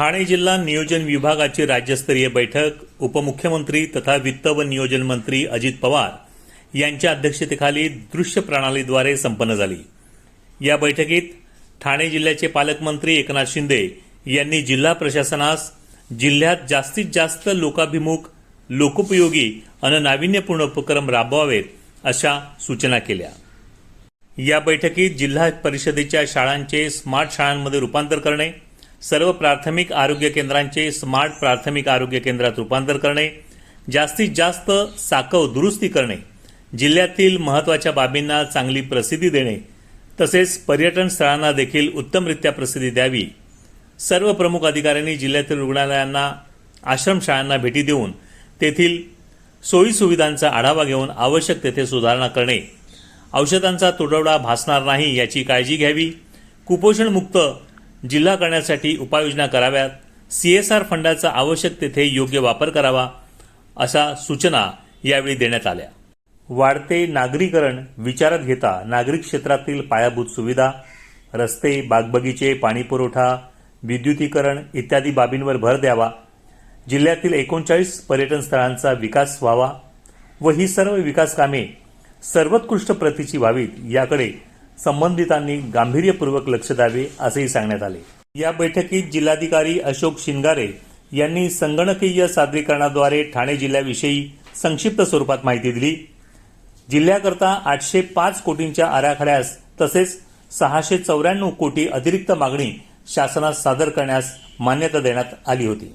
ठाणे जिल्हा नियोजन विभागाची राज्यस्तरीय बैठक उपमुख्यमंत्री तथा वित्त व नियोजन मंत्री अजित पवार यांच्या अध्यक्षतेखाली दृश्य प्रणालीद्वारे संपन्न झाली. या बैठकीत ठाणे जिल्ह्याचे पालकमंत्री एकनाथ शिंदे यांनी जिल्हा प्रशासनास जिल्ह्यात जास्तीत जास्त लोकाभिमुख लोकोपयोगी आणि नाविन्यपूर्ण उपक्रम राबवावेत अशा सूचना केल्या. या बैठकीत जिल्हा परिषदेच्या शाळांचे स्मार्ट शाळांमध्ये रूपांतर करणे सर्व प्राथमिक आरोग्य केंद्रांचे स्मार्ट प्राथमिक आरोग्य केंद्रात रूपांतर करणे जास्तीत जास्त साकव दुरुस्ती करणे जिल्ह्यातील महत्त्वाच्या बाबींना चांगली प्रसिद्धी देणे तसेच पर्यटन स्थळांना देखील उत्तमरित्या प्रसिद्धी द्यावी. सर्व प्रमुख अधिकाऱ्यांनी जिल्ह्यातील रुग्णालयांना आश्रमशाळांना भेटी देऊन तेथील सोयीसुविधांचा आढावा घेऊन आवश्यक तेथे सुधारणा करणे. औषधांचा तुटवडा भासणार नाही याची काळजी घ्यावी. कुपोषणमुक्त जिल्हा करण्यासाठी उपाययोजना कराव्यात. सी एस आर फंडाचा आवश्यक तेथे योग्य वापर करावा अशा सूचना यावेळी देण्यात आल्या. वाढते नागरीकरण विचारात घेता नागरिक क्षेत्रातील पायाभूत सुविधा रस्ते बागबगीचे पाणीपुरवठा विद्युतीकरण इत्यादी बाबींवर भर द्यावा. जिल्ह्यातील एकोणचाळीस पर्यटन स्थळांचा विकास व्हावा व ही सर्व विकास कामे सर्वोत्कृष्ट प्रतीची व्हावीत याकडे संबंधितांनी गांभीर्यपूर्वक लक्ष द्यावे असेही सांगण्यात आले. या बैठकीत जिल्हाधिकारी अशोक शिंगारे यांनी संगणकीय सादरीकरणाद्वारे ठाणे जिल्ह्याविषयी संक्षिप्त स्वरूपात माहिती दिली. जिल्ह्याकरता आठशे पाच कोटींच्या आराखड्यास तसेच सहाशे चौऱ्याण्णव कोटी अतिरिक्त मागणी शासनास सादर करण्यास मान्यता देण्यात आली होती.